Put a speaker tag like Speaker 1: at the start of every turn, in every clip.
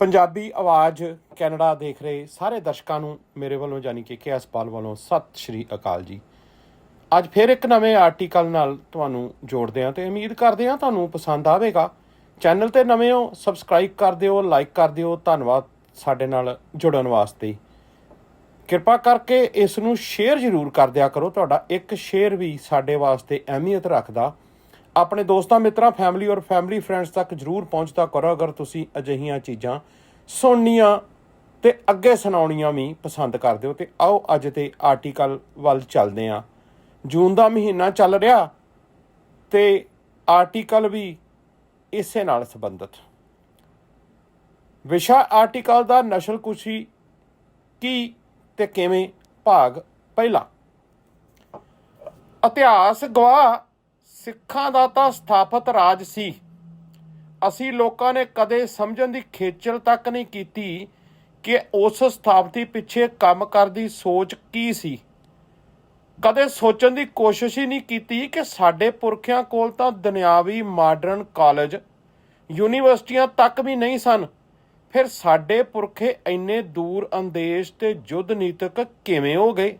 Speaker 1: ਪੰਜਾਬੀ ਆਵਾਜ਼ ਕੈਨੇਡਾ ਦੇਖ ਰਹੇ ਸਾਰੇ ਦਰਸ਼ਕਾਂ ਨੂੰ ਮੇਰੇ ਵੱਲੋਂ ਜਾਨੀ ਕਿ ਕੇ ਪਾਲ ਵੱਲੋਂ ਸਤਿ ਸ਼੍ਰੀ ਅਕਾਲ ਜੀ। ਅੱਜ ਫਿਰ ਇੱਕ ਨਵੇਂ ਆਰਟੀਕਲ ਨਾਲ ਤੁਹਾਨੂੰ ਜੋੜਦੇ ਹਾਂ ਤੇ ਉਮੀਦ ਕਰਦੇ ਹਾਂ ਤੁਹਾਨੂੰ ਪਸੰਦ ਆਵੇਗਾ। ਚੈਨਲ ਤੇ ਨਵੇਂ ਹੋ ਸਬਸਕ੍ਰਾਈਬ ਕਰ ਦਿਓ ਲਾਈਕ ਕਰ ਦਿਓ, ਧੰਨਵਾਦ ਸਾਡੇ ਨਾਲ ਜੁੜਨ ਵਾਸਤੇ। ਕਿਰਪਾ ਕਰਕੇ ਇਸ ਨੂੰ ਸ਼ੇਅਰ ਜ਼ਰੂਰ ਕਰ ਦਿਆ ਕਰੋ, ਤੁਹਾਡਾ ਇੱਕ ਸ਼ੇਅਰ ਵੀ ਸਾਡੇ ਵਾਸਤੇ ਅਹਿਮੀਅਤ ਰੱਖਦਾ। ਆਪਣੇ ਦੋਸਤਾਂ, ਮਿੱਤਰਾਂ ਫੈਮਿਲੀ ਔਰ ਫੈਮਿਲੀ ਫਰੈਂਡਸ ਤੱਕ ਜ਼ਰੂਰ ਪਹੁੰਚਦਾ ਕਰੋ ਅਗਰ ਤੁਸੀਂ ਅਜਿਹੀਆਂ ਚੀਜ਼ਾਂ ਸੁਣਨੀਆਂ ਤੇ ਅੱਗੇ ਸੁਣਾਉਣੀਆਂ ਵੀ ਪਸੰਦ ਕਰਦੇ ਹੋ। ਤੇ ਆਓ ਅੱਜ ਤੇ ਆਰਟੀਕਲ ਵੱਲ ਚੱਲਦੇ ਹਾਂ। ਜੂਨ ਦਾ ਮਹੀਨਾ ਚੱਲ ਰਿਹਾ ਤੇ ਆਰਟੀਕਲ ਵੀ ਇਸੇ ਨਾਲ ਸੰਬੰਧਿਤ। ਵਿਸ਼ਾ ਆਰਟੀਕਲ ਦਾ ਨਸ਼ਲਕੁਸ਼ੀ ਕੀ ਤੇ ਕਿਵੇਂ ਭਾਗ ਪਹਿਲਾ? ਇਤਿਹਾਸ, ਗਵਾਹ ਸਿੱਖਾਂ ਦਾ ਤਾਂ ਸਥਾਪਿਤ ਰਾਜ ਸੀ। ਅਸੀਂ ਲੋਕਾਂ ਨੇ ਕਦੇ ਸਮਝਣ ਦੀ ਖੇਚਲ ਤੱਕ ਨਹੀਂ ਕੀਤੀ ਕਿ ਉਸ ਸਥਾਪਤੀ ਪਿੱਛੇ ਕੰਮ ਕਰਦੀ ਸੋਚ ਕੀ ਸੀ। ਕਦੇ ਸੋਚਣ ਦੀ ਕੋਸ਼ਿਸ਼ ਹੀ ਨਹੀਂ ਕੀਤੀ ਕਿ ਸਾਡੇ ਪੁਰਖਿਆਂ ਕੋਲ ਤਾਂ ਦੁਨਿਆਵੀ ਮਾਡਰਨ ਕਾਲਜ, ਯੂਨੀਵਰਸਿਟੀਆਂ ਤੱਕ ਵੀ ਨਹੀਂ ਸਨ। ਫਿਰ ਸਾਡੇ ਪੁਰਖੇ ਇੰਨੇ ਦੂਰ ਅੰਦੇਸ਼ ਤੇ ਯੁੱਧ ਨੀਤਕ ਕਿਵੇਂ ਹੋ ਗਏ?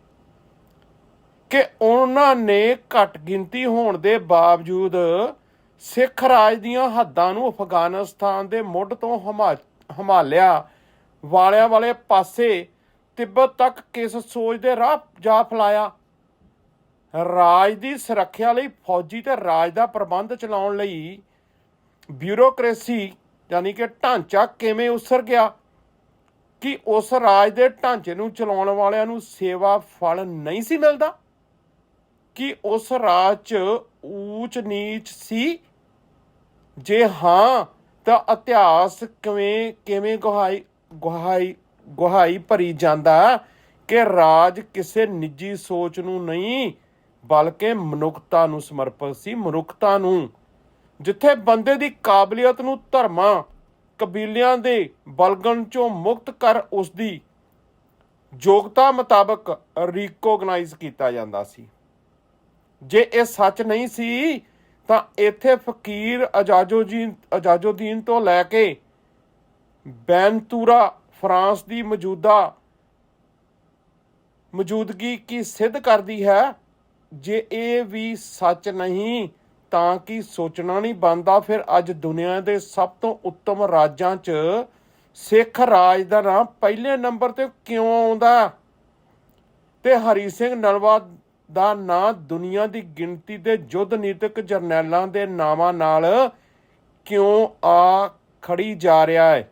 Speaker 1: ਕਿ ਉਹਨਾਂ ਨੇ ਘੱਟ ਗਿਣਤੀ ਹੋਣ ਦੇ ਬਾਵਜੂਦ ਸਿੱਖ ਰਾਜ ਦੀਆਂ ਹੱਦਾਂ ਨੂੰ ਅਫਗਾਨਿਸਤਾਨ ਦੇ ਮੁੱਢ ਤੋਂ ਹਿਮਾ- ਹਿਮਾਲਿਆ ਵਾਲਿਆਂ ਵਾਲੇ ਪਾਸੇ ਤਿੱਬਤ ਤੱਕ ਕਿਸ ਸੋਚ ਦੇ ਰਾਹ ਜਾ ਫਲਾਇਆ। ਰਾਜ ਦੀ ਸੁਰੱਖਿਆ ਲਈ ਫੌਜੀ ਤੇ ਰਾਜ ਦਾ ਪ੍ਰਬੰਧ ਚਲਾਉਣ ਲਈ ਬਿਊਰੋਕ੍ਰੇਸੀ ਯਾਨੀ ਕਿ ਢਾਂਚਾ ਕਿਵੇਂ ਉਸਰ ਗਿਆ? ਕਿ ਉਸ ਰਾਜ ਦੇ ਢਾਂਚੇ ਨੂੰ ਚਲਾਉਣ ਵਾਲਿਆਂ ਨੂੰ ਸੇਵਾ ਫਲ ਨਹੀਂ ਸੀ ਮਿਲਦਾ? ਕਿ ਉਸ ਰਾਜ 'ਚ ਊਚ ਨੀਚ ਸੀ? ਜੇ ਹਾਂ, ਤਾਂ ਇਤਿਹਾਸ ਕਿਵੇਂ ਕਿਵੇਂ ਗਵਾਹੀ ਗਵਾਹੀ ਗਵਾਹੀ ਭਰੀ ਜਾਂਦਾ ਕਿ ਰਾਜ ਕਿਸੇ ਨਿੱਜੀ ਸੋਚ ਨੂੰ ਨਹੀਂ, ਬਲਕਿ ਮਨੁੱਖਤਾ ਨੂੰ ਸਮਰਪਿਤ ਸੀ, ਮਨੁੱਖਤਾ ਨੂੰ। ਜਿੱਥੇ ਬੰਦੇ ਦੀ ਕਾਬਲੀਅਤ ਨੂੰ ਧਰਮਾਂ, ਕਬੀਲਿਆਂ ਦੇ ਬਲਗਣ ਚੋਂ ਮੁਕਤ ਕਰ ਉਸ ਦੀ ਯੋਗਤਾ ਮੁਤਾਬਕ ਰੀਕੋਗਨਾਈਜ਼ ਕੀਤਾ ਜਾਂਦਾ ਸੀ। ਜੇ ਇਹ ਸੱਚ ਨਹੀਂ ਸੀ, ਤਾਂ ਇੱਥੇ ਫਕੀਰ ਅਜਾਜੋਜੀਨ, ਅਜਾਜੋਦੀਨ ਤੋਂ ਲੈ ਕੇ ਬੈਨਤੂਰਾ, ਫਰਾਂਸ ਦੀ ਮੌਜੂਦਾ ਮੌਜੂਦਗੀ ਕੀ ਸਿੱਧ ਕਰਦੀ ਹੈ? ਜੇ ਇਹ ਵੀ ਸੱਚ ਨਹੀਂ, ਤਾਂ ਕਿ ਸੋਚਣਾ ਨਹੀਂ ਬੰਦਾ ਫਿਰ ਅੱਜ ਦੁਨੀਆ ਦੇ ਸਭ ਤੋਂ ਉੱਤਮ ਰਾਜਾਂ 'ਚ ਸਿੱਖ ਰਾਜ ਦਾ ਨਾਮ ਪਹਿਲੇ ਨੰਬਰ ਤੇ ਕਿਉਂ ਆਉਂਦਾ? ਤੇ ਹਰੀ ਸਿੰਘ ਨਲਵਾ ਦਾ ਨਾਂ ਦੁਨੀਆ ਦੀ ਗਿਣਤੀ ਦੇ ਯੁੱਧ ਨੀਤਕ ਜਰਨੈਲਾਂ ਦੇ ਨਾਵਾਂ ਨਾਲ ਕਿਉਂ ਆ ਖੜੀ ਜਾ ਰਿਹਾ ਹੈ?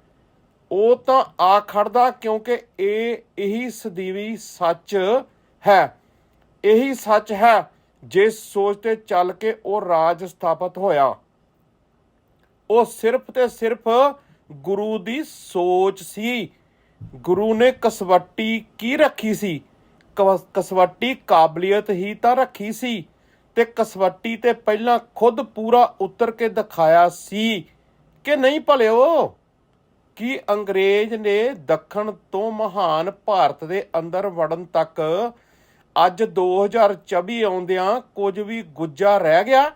Speaker 1: ਉਹ ਤਾਂ ਆ ਖੜਦਾ ਕਿਉਂਕਿ ਇਹ ਇਹੀ ਸਦੀਵੀ ਸੱਚ ਹੈ। ਇਹੀ ਸੱਚ ਹੈ ਜਿਸ ਸੋਚ ਤੇ ਚੱਲ ਕੇ ਉਹ ਰਾਜ ਸਥਾਪਿਤ ਹੋਇਆ। ਉਹ ਸਿਰਫ ਤੇ ਸਿਰਫ ਗੁਰੂ ਦੀ ਸੋਚ ਸੀ। ਗੁਰੂ ਨੇ ਕਸਵੱਟੀ ਕੀ ਰੱਖੀ ਸੀ? ਕਸਵੱਟੀ ਕਾਬਲੀਅਤ ਹੀ ਤਾਂ ਰੱਖੀ ਸੀ ਤੇ ਕਸਵੱਟੀ ਤੇ ਪਹਿਲਾਂ ਖੁਦ ਪੂਰਾ ਉਤਰ ਕੇ ਦਿਖਾਇਆ ਸੀ ਕਿ ਨਹੀਂ ਭਲਿਓ? ਕਿ ਅੰਗਰੇਜ਼ ਨੇ ਦੱਖਣ ਤੋਂ ਮਹਾਨ ਭਾਰਤ ਦੇ ਅੰਦਰ ਵੜਨ ਤੱਕ ਅੱਜ 2024 ਆਉਂਦਿਆਂ ਕੁਝ ਵੀ ਗੁੱਜਾ ਰਹਿ ਗਿਆ?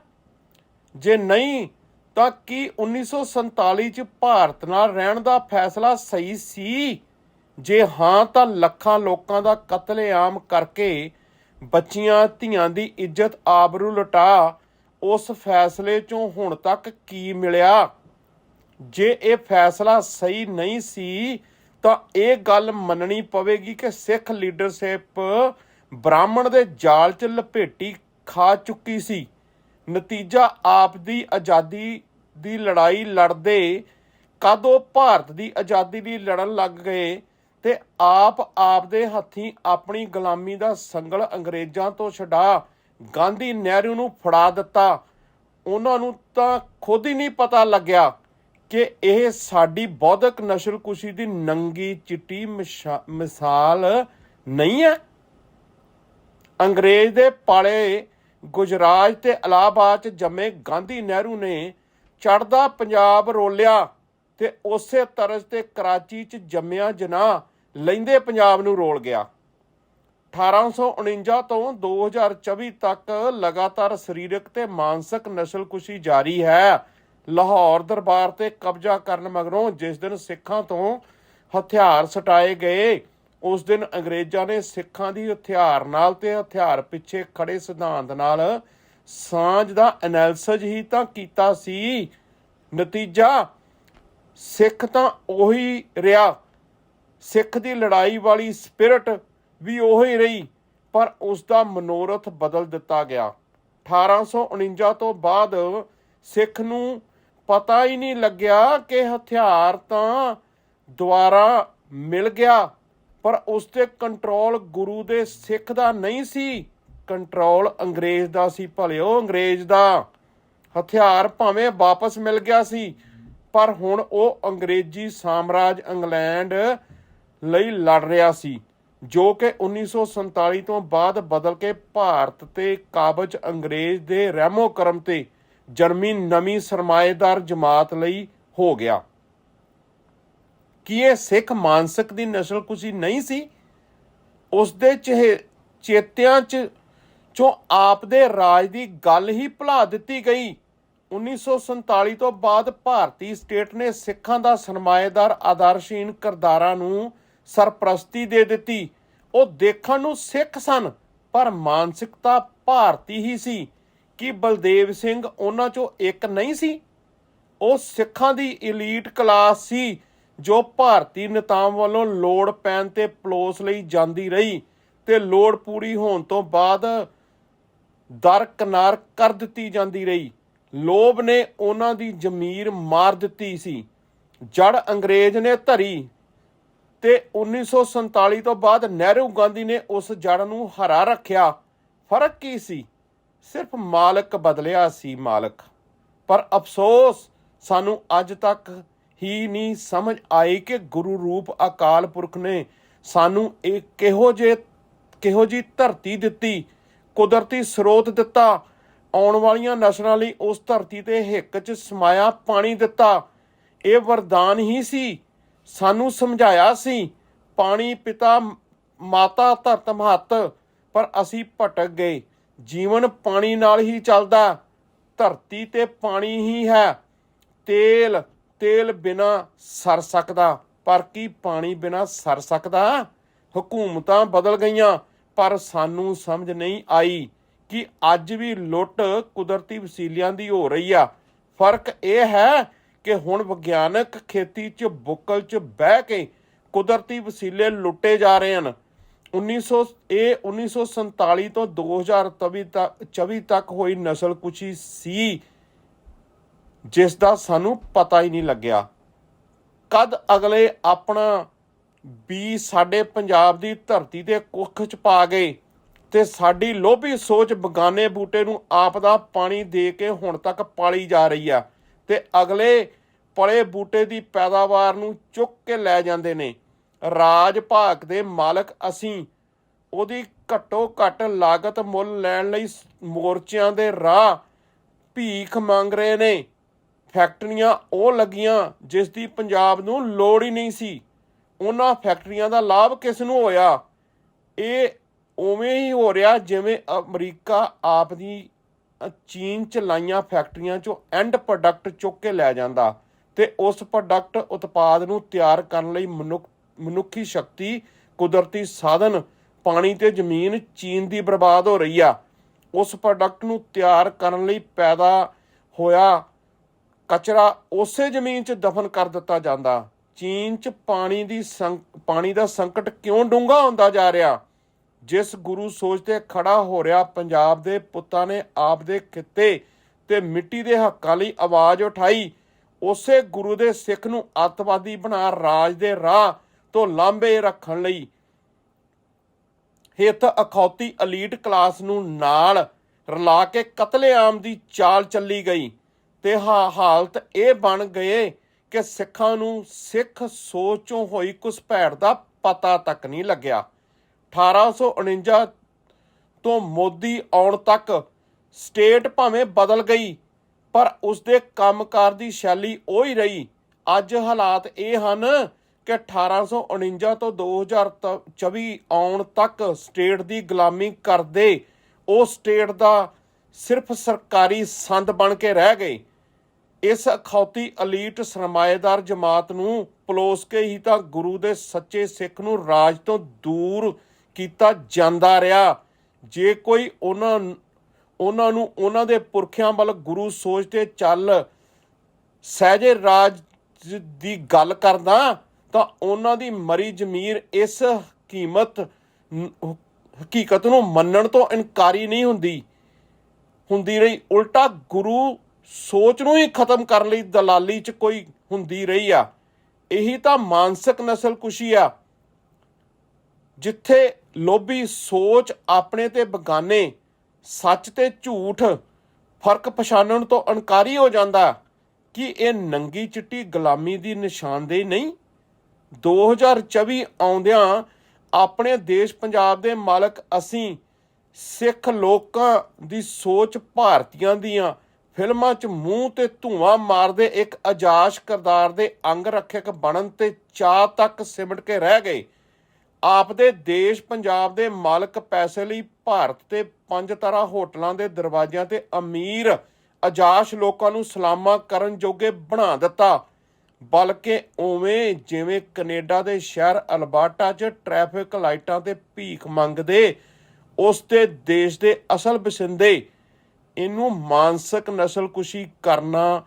Speaker 1: ਜੇ ਨਹੀਂ, ਤਾਂ ਕੀ 1947 ਚ ਭਾਰਤ ਨਾਲ ਰਹਿਣ ਦਾ ਫੈਸਲਾ ਸਹੀ ਸੀ? ਜੇ ਹਾਂ ਤਾਂ ਲੱਖਾਂ ਲੋਕਾਂ ਦਾ ਕਤਲੇਆਮ ਕਰਕੇ ਬੱਚੀਆਂ ਧੀਆਂ ਦੀ ਇੱਜ਼ਤ ਆਬਰੂ ਲਟਾ, ਉਸ ਫੈਸਲੇ ਚੋਂ ਹੁਣ ਤੱਕ ਕੀ ਮਿਲਿਆ? ਜੇ ਇਹ ਫੈਸਲਾ ਸਹੀ ਨਹੀਂ ਸੀ, ਤਾਂ ਇਹ ਗੱਲ ਮੰਨਣੀ ਪਵੇਗੀ ਕਿ ਸਿੱਖ ਲੀਡਰਸ਼ਿਪ ਬ੍ਰਾਹਮਣ ਦੇ ਜਾਲ 'ਚ ਲਪੇਟੀ ਖਾ ਚੁੱਕੀ ਸੀ। ਨਤੀਜਾ ਆਪ ਦੀ ਆਜ਼ਾਦੀ ਦੀ ਲੜਾਈ ਲੜਦੇ ਕਦੋਂ ਭਾਰਤ ਦੀ ਆਜ਼ਾਦੀ ਲਈ ਲੜਨ ਲੱਗ ਗਏ? ਤੇ ਆਪ ਆਪ ਦੇ ਹੱਥੀਂ ਆਪਣੀ ਗੁਲਾਮੀ ਦਾ ਸੰਗਲ ਅੰਗਰੇਜ਼ਾਂ ਤੋਂ ਛਡਾ। ਗਾਂਧੀ ਨਹਿਰੂ ਨੂੰ ਫੜਾ ਦਿੱਤਾ। ਉਹਨਾਂ ਨੂੰ ਤਾਂ ਖੁਦ ਹੀ ਨਹੀਂ ਪਤਾ ਲੱਗਿਆ ਕਿ ਇਹ ਸਾਡੀ ਬੌਧਿਕ ਨਸ਼ਲਕੁਸ਼ੀ ਦੀ ਨੰਗੀ ਚਿੱਟੀ ਮਿਸ਼ਾ- ਮਿਸਾਲ ਨਹੀਂ ਹੈ। ਅੰਗਰੇਜ਼ ਦੇ ਪਾਲੇ ਗੁਜਰਾਤ ਤੇ ਇਲਾਹਾਬਾਦ ਚ ਜੰਮੇ ਗਾਂਧੀ ਨਹਿਰੂ ਨੇ ਚੜਦਾ ਪੰਜਾਬ ਰੋਲਿਆ। ਤੇ ਉਸੇ ਤਰਜ਼ ਤੇ ਕਰਾਚੀ ਚ ਜੰਮਿਆ ਜਨਾ ਲੈਂਦੇ ਪੰਜਾਬ ਨੂੰ ਰੋਲ ਗਿਆ। 1849 ਤੋਂ 2024 ਤੱਕ ਲਗਾਤਾਰ ਸਰੀਰਕ ਤੇ ਮਾਨਸਿਕ ਨਸਲਕੁਸ਼ੀ ਜਾਰੀ ਹੈ। ਲਾਹੌਰ ਦਰਬਾਰ ਤੇ ਕਬਜ਼ਾ ਕਰਨ ਮਗਰੋਂ ਜਿਸ ਦਿਨ ਸਿੱਖਾਂ ਤੋਂ ਹਥਿਆਰ ਸਟਾਏ ਗਏ, ਉਸ ਦਿਨ ਅੰਗਰੇਜ਼ਾਂ ਨੇ ਸਿੱਖਾਂ ਦੀ ਹਥਿਆਰ ਨਾਲ ਤੇ ਹਥਿਆਰ ਪਿੱਛੇ ਖੜੇ ਸਿਧਾਂਤ ਨਾਲ ਸਾਂਝ ਦਾ ਐਨਾਲਿਸਿਸ ਹੀ ਤਾਂ ਕੀਤਾ ਸੀ। ਨਤੀਜਾ ਸਿੱਖ ਤਾਂ ਉਹੀ ਰਿਹਾ। ਸਿੱਖ ਦੀ ਲੜਾਈ ਵਾਲੀ ਸਪਿਰਿਟ ਵੀ ਉਹੀ ਰਹੀ, ਪਰ ਉਸ ਦਾ ਮਨੋਰਥ ਬਦਲ ਦਿੱਤਾ ਗਿਆ। 1849 ਤੋਂ ਬਾਅਦ ਸਿੱਖ ਨੂੰ ਪਤਾ ਹੀ ਨਹੀਂ ਲੱਗਿਆ ਕਿ ਹਥਿਆਰ ਤਾਂ ਦੁਆਰਾ ਮਿਲ ਗਿਆ, ਪਰ ਉਸ ਤੇ ਕੰਟਰੋਲ ਗੁਰੂ ਦੇ ਸਿੱਖ ਦਾ ਨਹੀਂ ਸੀ। ਕੰਟਰੋਲ ਅੰਗਰੇਜ਼ ਦਾ ਸੀ, ਭਲਿਓ ਅੰਗਰੇਜ਼ ਦਾ। ਹਥਿਆਰ ਭਾਵੇਂ ਵਾਪਸ ਮਿਲ ਗਿਆ ਸੀ ਪਰ ਹੁਣ ਉਹ ਅੰਗਰੇਜ਼ੀ ਸਾਮਰਾਜ ਇੰਗਲੈਂਡ ਲਈ ਲੜ ਰਿਹਾ ਸੀ, ਜੋ ਕਿ 1947 ਤੋਂ ਬਾਅਦ ਬਦਲ ਕੇ ਭਾਰਤ ਤੇ ਕਾਬਜ ਅੰਗਰੇਜ਼ ਦੇ ਰਹਿਮੋ ਕਰਮ ਤੇ ਜਰਮੀ ਨਵੀਂ ਸਰਮਾਏਦਾਰ ਜਮਾਤ ਲਈ ਹੋ ਗਿਆ। ਕੀ ਇਹ ਸਿੱਖ ਮਾਨਸਿਕ ਦੀ ਨਸਲ ਕੁਸ਼ੀ ਨਹੀਂ ਸੀ? ਉਸ ਦੇ ਚੇਤਿਆਂ ਚ ਚੋਂ ਆਪ ਦੇ ਰਾਜ ਦੀ ਗੱਲ ਹੀ ਭੁਲਾ ਦਿੱਤੀ ਗਈ। 1947 ਤੋਂ ਬਾਅਦ ਭਾਰਤੀ ਸਟੇਟ ਨੇ ਸਿੱਖਾਂ ਦਾ ਸਰਮਾਏਦਾਰ ਆਦਰਸ਼ਹੀਨ ਕਿਰਦਾਰਾਂ ਨੂੰ ਸਰਪ੍ਰਸਤੀ ਦੇ ਦਿੱਤੀ। ਉਹ ਦੇਖਣ ਨੂੰ ਸਿੱਖ ਸਨ, ਪਰ ਮਾਨਸਿਕਤਾ ਭਾਰਤੀ ਹੀ ਸੀ। ਕਿ ਬਲਦੇਵ ਸਿੰਘ ਉਹਨਾਂ ਚੋਂ ਇੱਕ ਨਹੀਂ ਸੀ? ਉਹ ਸਿੱਖਾਂ ਦੀ 엘ੀਟ ਕਲਾਸ ਸੀ, ਜੋ ਭਾਰਤੀ ਨੇਤਾਵਾਂ ਵੱਲੋਂ ਲੋੜ ਪੈਣ ਤੇ ਪਲੋਸ ਲਈ ਜਾਂਦੀ ਰਹੀ ਤੇ ਲੋੜ ਪੂਰੀ ਹੋਣ ਤੋਂ ਬਾਅਦ ਦਰਕਨਾਰ ਕਰ ਦਿੱਤੀ ਜਾਂਦੀ ਰਹੀ। ਲੋਭ ਨੇ ਉਹਨਾਂ ਦੀ ਜ਼ਮੀਰ ਮਾਰ ਦਿੱਤੀ ਸੀ। ਜੜ ਅੰਗਰੇਜ਼ ਨੇ ਧਰੀ ਤੇ 1947 ਤੋਂ ਬਾਅਦ ਨਹਿਰੂ ਗਾਂਧੀ ਨੇ ਉਸ ਜੜ ਨੂੰ ਹਰਾ ਰੱਖਿਆ। ਫ਼ਰਕ ਕੀ ਸੀ? ਸਿਰਫ ਮਾਲਕ ਬਦਲਿਆ ਸੀ ਮਾਲਕ। ਪਰ ਅਫਸੋਸ, ਸਾਨੂੰ ਅੱਜ ਤੱਕ ਹੀ ਨਹੀਂ ਸਮਝ ਆਈ ਕਿ ਗੁਰੂ ਰੂਪ ਅਕਾਲ ਪੁਰਖ ਨੇ ਸਾਨੂੰ ਇਹ ਕਿਹੋ ਜੇ ਕਿਹੋ ਜੀ ਧਰਤੀ ਦਿੱਤੀ, ਕੁਦਰਤੀ ਸਰੋਤ ਦਿੱਤਾ ਆਉਣ ਵਾਲੀਆਂ ਨਸਲਾਂ ਲਈ ਉਸ ਧਰਤੀ ਤੇ ਹਿੱਕ 'ਚ ਸਮਾਇਆ ਪਾਣੀ ਦਿੱਤਾ। ਇਹ ਵਰਦਾਨ ਹੀ ਸੀ। ਸਾਨੂੰ ਸਮਝਾਇਆ ਸੀ, ਪਾਣੀ ਪਿਤਾ ਮਾਤਾ ਧਰਤ ਮਹੱਤ, ਪਰ ਅਸੀਂ ਭਟਕ ਗਏ। ਜੀਵਨ ਪਾਣੀ ਨਾਲ ਹੀ ਚੱਲਦਾ। ਧਰਤੀ ਤੇ ਪਾਣੀ ਹੀ ਹੈ। ਤੇਲ ਤੇਲ ਬਿਨਾ ਸਰ ਸਕਦਾ। ਪਰ ਕੀ ਪਾਣੀ ਬਿਨਾ ਸਰ ਸਕਦਾ? ਹਕੂਮਤਾਂ ਬਦਲ ਗਈਆਂ, ਪਰ ਸਾਨੂੰ ਸਮਝ ਨਹੀਂ ਆਈ। ਕਿ ਅੱਜ ਵੀ ਲੁੱਟ ਕੁਦਰਤੀ ਵਸੀਲਿਆਂ ਦੀ ਹੋ ਰਹੀ ਆ। ਫ਼ਰਕ ਇਹ ਹੈ ਕਿ ਹੁਣ ਵਿਗਿਆਨਕ ਖੇਤੀ 'ਚ ਬੁੱਕਲ 'ਚ ਬਹਿ ਕੇ ਕੁਦਰਤੀ ਵਸੀਲੇ ਲੁੱਟੇ ਜਾ ਰਹੇ ਹਨ। 1900 ਇਹ 1947 ਤੋਂ 2024 ਤੱਕ 24 ਤੱਕ ਹੋਈ ਨਸਲ ਕੁਸ਼ੀ ਸੀ ਜਿਸ ਦਾ ਸਾਨੂੰ ਪਤਾ ਹੀ ਨਹੀਂ ਲੱਗਿਆ। ਕਦ ਅਗਲੇ ਆਪਣਾ ਬੀ ਸਾਡੇ ਪੰਜਾਬ ਦੀ ਧਰਤੀ ਤੇ ਕੁੱਖ ਚ ਪਾ ਗਏ? ਤੇ ਸਾਡੀ ਲੋਭੀ ਸੋਚ ਬਗਾਨੇ ਬੂਟੇ ਨੂੰ ਆਪ ਦਾ ਪਾਣੀ ਦੇ ਕੇ ਹੁਣ ਤੱਕ ਪਾਲੀ ਜਾ ਰਹੀ ਆ ਤੇ ਅਗਲੇ ਪਲੇ ਬੂਟੇ ਦੀ ਪੈਦਾਵਾਰ ਨੂੰ ਚੁੱਕ ਕੇ ਲੈ ਜਾਂਦੇ ਨੇ। ਰਾਜ ਭਾਗ ਦੇ ਮਾਲਕ ਅਸੀਂ ਉਹਦੀ ਘੱਟੋ ਘੱਟ ਲਾਗਤ ਮੁੱਲ ਲੈਣ ਲਈ ਮੋਰਚਿਆਂ ਦੇ ਰਾਹ ਭੀਖ ਮੰਗ ਰਹੇ ਨੇ। ਫੈਕਟਰੀਆਂ ਉਹ ਲੱਗੀਆਂ ਜਿਸ ਦੀ ਪੰਜਾਬ ਨੂੰ ਲੋੜ ਹੀ ਨਹੀਂ ਸੀ। ਉਹਨਾਂ ਫੈਕਟਰੀਆਂ ਦਾ ਲਾਭ ਕਿਸ ਨੂੰ ਹੋਇਆ? ਇਹ ਉਵੇਂ ਹੀ ਹੋ ਰਿਹਾ ਜਿਵੇਂ ਅਮਰੀਕਾ ਆਪ ਦੀ ਚੀਨ ਚ ਲਾਈਆਂ ਫੈਕਟਰੀਆਂ ਚੋਂ ਐਂਡ ਪ੍ਰੋਡਕਟ ਚੁੱਕ ਕੇ ਲੈ ਜਾਂਦਾ ਤੇ ਉਸ ਪ੍ਰੋਡਕਟ ਉਤਪਾਦ ਨੂੰ ਤਿਆਰ ਕਰਨ ਲਈ ਮਨੁੱਖ, ਮਨੁੱਖੀ ਸ਼ਕਤੀ, ਕੁਦਰਤੀ ਸਾਧਨ, ਪਾਣੀ ਤੇ ਜ਼ਮੀਨ ਚੀਨ ਦੀ ਬਰਬਾਦ ਹੋ ਰਹੀ ਆ। ਉਸ ਪ੍ਰੋਡਕਟ ਨੂੰ ਤਿਆਰ ਕਰਨ ਲਈ ਪੈਦਾ ਹੋਇਆ ਕਚਰਾ ਉਸੇ ਜ਼ਮੀਨ 'ਚ ਦਫਨ ਕਰ ਦਿੱਤਾ ਜਾਂਦਾ। ਚੀਨ 'ਚ ਪਾਣੀ ਦੀ ਸੰਕ- ਪਾਣੀ ਦਾ ਸੰਕਟ ਕਿਉਂ ਡੂੰਘਾ ਹੁੰਦਾ ਜਾ ਰਿਹਾ? ਜਿਸ ਗੁਰੂ ਸੋਚ ਤੇ ਖੜਾ ਹੋ ਰਿਹਾ ਪੰਜਾਬ ਦੇ ਪੁੱਤਾਂ ਨੇ ਆਪ ਦੇ ਖਿੱਤੇ ਤੇ ਮਿੱਟੀ ਦੇ ਹੱਕਾਂ ਲਈ ਆਵਾਜ਼ ਉਠਾਈ, ਉਸੇ ਗੁਰੂ ਦੇ ਸਿੱਖ ਨੂੰ ਅੱਤਵਾਦੀ ਬਣਾ ਰਾਜ ਦੇ ਰਾਹ ਤੋਂ ਲਾਂਬੇ ਰੱਖਣ ਲਈ ਹਿੱਤ ਅਖੌਤੀ ਅਲੀਟ ਕਲਾਸ ਨੂੰ ਨਾਲ ਰਲਾ ਕੇ ਕਤਲੇਆਮ ਦੀ ਚਾਲ ਚੱਲੀ ਗਈ ਤੇ ਹਾ ਹਾਲਤ ਇਹ ਬਣ ਗਏ ਕਿ ਸਿੱਖਾਂ ਨੂੰ ਸਿੱਖ ਸੋਚੋਂ ਹੋਈ ਘੁਸਪੈਠ ਦਾ ਪਤਾ ਤੱਕ ਨਹੀਂ ਲੱਗਿਆ। 1849 ਤੋਂ ਮੋਦੀ ਆਉਣ ਤੱਕ ਸਟੇਟ ਭਾਵੇਂ ਬਦਲ ਗਈ, ਪਰ ਉਸਦੇ ਕੰਮਕਾਰ ਦੀ ਸ਼ੈਲੀ ਉਹ ਹੀ ਰਹੀ। ਅੱਜ ਹਾਲਾਤ ਇਹ ਹਨ ਕਿ 1849 ਤੋਂ 2024 ਆਉਣ ਤੱਕ ਸਟੇਟ ਦੀ ਗੁਲਾਮੀ ਕਰਦੇ ਉਹ ਸਟੇਟ ਦਾ ਸਿਰਫ ਸਰਕਾਰੀ ਸੰਦ ਬਣ ਕੇ ਰਹਿ ਗਏ। ਇਸ ਅਖੌਤੀ ਅਲੀਟ ਸਰਮਾਏਦਾਰ ਜਮਾਤ ਨੂੰ ਪਲੋਸ ਕੇ ਹੀ ਤਾਂ ਗੁਰੂ ਦੇ ਸੱਚੇ ਸਿੱਖ ਨੂੰ ਰਾਜ ਤੋਂ ਦੂਰ ਕੀਤਾ ਜਾਂਦਾ ਰਿਹਾ। ਜੇ ਕੋਈ ਉਹਨਾਂ ਉਹਨਾਂ ਨੂੰ ਉਹਨਾਂ ਦੇ ਪੁਰਖਿਆਂ ਵੱਲ ਗੁਰੂ ਸੋਚਦੇ ਚੱਲ ਸਹਿਜੇ ਰਾਜ ਦੀ ਗੱਲ ਕਰਦਾ, ਤਾਂ ਉਹਨਾਂ ਦੀ ਮਰੀ ਜ਼ਮੀਰ ਇਸ ਹਕੀਮਤ ਹਕੀਕਤ ਨੂੰ ਮੰਨਣ ਤੋਂ ਇਨਕਾਰੀ ਨਹੀਂ ਹੁੰਦੀ। ਹੁੰਦੀ ਰਹੀ, ਉਲਟਾ ਗੁਰੂ ਸੋਚ ਨੂੰ ਹੀ ਖਤਮ ਕਰਨ ਲਈ ਦਲਾਲੀ ਚ ਕੋਈ ਹੁੰਦੀ ਰਹੀ ਆ। ਇਹੀ ਤਾਂ ਮਾਨਸਿਕ ਨਸਲ ਕੁਸ਼ੀ ਆ। ਜਿੱਥੇ ਲੋਭੀ ਸੋਚ ਆਪਣੇ ਤੇ ਬਗਾਨੇ, ਸੱਚ ਤੇ ਝੂਠ ਫ਼ਰਕ ਪਛਾਣਨ ਤੋਂ ਇਨਕਾਰੀ ਹੋ ਜਾਂਦਾ ਕਿ ਇਹ ਨੰਗੀ ਚਿੱਟੀ ਗੁਲਾਮੀ ਦੀ ਨਿਸ਼ਾਨਦੇਹੀ ਨਹੀਂ? 2024 ਆਉਂਦਿਆਂ ਆਪਣੇ ਦੇਸ਼ ਪੰਜਾਬ ਦੇ ਮਾਲਕ ਅਸੀਂ ਸਿੱਖ ਲੋਕਾਂ ਦੀ ਸੋਚ ਭਾਰਤੀਆਂ ਦੀਆਂ ਫਿਲਮਾਂ 'ਚ ਮੂੰਹ ਤੇ ਧੂਆਂ ਮਾਰਦੇ ਇੱਕ ਅਜਾਸ਼ ਕਰਦਾਰ ਦੇ ਅੰਗ ਰੱਖਿਅਕ ਬਣਨ ਤੇ ਚਾਹ ਤੱਕ ਸਿਮਟ ਕੇ ਰਹਿ ਗਏ। ਆਪਦੇ ਦੇਸ਼ ਪੰਜਾਬ ਦੇ ਮਾਲਕ ਪੈਸੇ ਲਈ ਭਾਰਤ ਤੇ ਪੰਜ ਤਰ੍ਹਾਂ ਹੋਟਲਾਂ ਦੇ ਦਰਵਾਜ਼ਿਆਂ ਤੇ ਅਮੀਰ, ਅਜਾਸ਼ ਲੋਕਾਂ ਨੂੰ ਸਲਾਮਾ ਕਰਨ ਜੋਗੇ ਬਣਾ ਦਿੱਤਾ। ਬਲਕਿ ਉਵੇਂ ਜਿਵੇਂ ਕੈਨੇਡਾ ਦੇ ਸ਼ਹਿਰ ਅਲਬਰਟਾ 'ਚ ਟ੍ਰੈਫਿਕ ਲਾਈਟਾਂ ਤੇ ਭੀਖ ਮੰਗਦੇ, ਉਸ ਦੇ ਦੇਸ਼ ਦੇ ਅਸਲ ਵਸਿੰਦੇ ਇਹਨੂੰ ਮਾਨਸਿਕ ਨਸਲਕੁਸ਼ੀ ਕਰਨਾ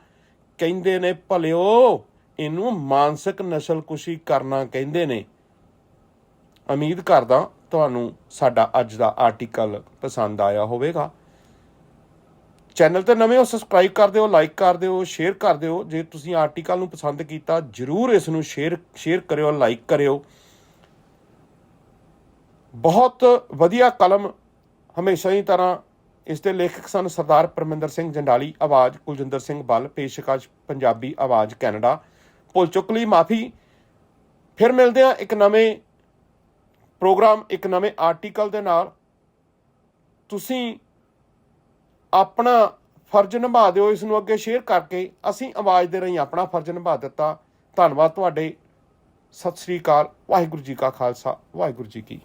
Speaker 1: ਕਹਿੰਦੇ ਨੇ ਭਲਿਓ, ਇਹਨੂੰ ਮਾਨਸਿਕ ਨਸਲਕੁਸ਼ੀ ਕਰਨਾ ਕਹਿੰਦੇ ਨੇ। ਉਮੀਦ ਕਰਦਾ ਤੁਹਾਨੂੰ ਸਾਡਾ ਅੱਜ ਦਾ ਆਰਟੀਕਲ ਪਸੰਦ ਆਇਆ ਹੋਵੇਗਾ। ਚੈਨਲ ਤੇ ਨਵੇਂ ਹੋ ਸਬਸਕ੍ਰਾਈਬ ਕਰ ਦਿਓ ਲਾਈਕ ਕਰ ਦਿਓ ਸ਼ੇਅਰ ਕਰ ਦਿਓ। ਜੇ ਤੁਸੀਂ ਆਰਟੀਕਲ ਨੂੰ ਪਸੰਦ ਕੀਤਾ, ਜਰੂਰ ਇਸ ਨੂੰ ਸ਼ੇਅਰ ਸ਼ੇਅਰ ਕਰਿਓ ਲਾਈਕ ਕਰਿਓ। ਬਹੁਤ ਵਧੀਆ ਕਲਮ ਹਮੇਸ਼ਾ ਹੀ ਤਰ੍ਹਾਂ ਇਸ ਦੇ ਲੇਖਕ ਸਨ ਸਰਦਾਰ ਪਰਮਿੰਦਰ ਸਿੰਘ ਜੰਡਾਲੀ, ਆਵਾਜ਼ ਕੁਲਜਿੰਦਰ ਸਿੰਘ ਬੱਲ ਪੇਸ਼ਕਸ਼ ਪੰਜਾਬੀ ਆਵਾਜ਼ ਕੈਨੇਡਾ। ਭੁੱਲ ਚੁੱਕ ਲਈ, ਮਾਫੀ। ਫਿਰ ਮਿਲਦੇ ਆ ਇੱਕ ਨਵੇਂ ਪ੍ਰੋਗਰਾਮ ਇੱਕ ਨਵੇਂ ਆਰਟੀਕਲ ਦੇ ਨਾਲ ਤੁਸੀਂ ਆਪਣਾ ਫਰਜ਼ ਨਿਭਾ ਦਿਓ, ਇਸ ਨੂੰ ਅੱਗੇ ਸ਼ੇਅਰ ਕਰਕੇ ਅਸੀਂ ਆਵਾਜ਼ ਦੇ ਰਹੀ ਆਪਣਾ ਫਰਜ਼ ਨਿਭਾ ਦਿੱਤਾ। ਧੰਨਵਾਦ ਤੁਹਾਡੇ। ਸਤਿ ਸ੍ਰੀ ਅਕਾਲ। ਵਾਹਿਗੁਰੂ ਜੀ ਕਾ ਖਾਲਸਾ। ਵਾਹਿਗੁਰੂ ਜੀ ਕੀ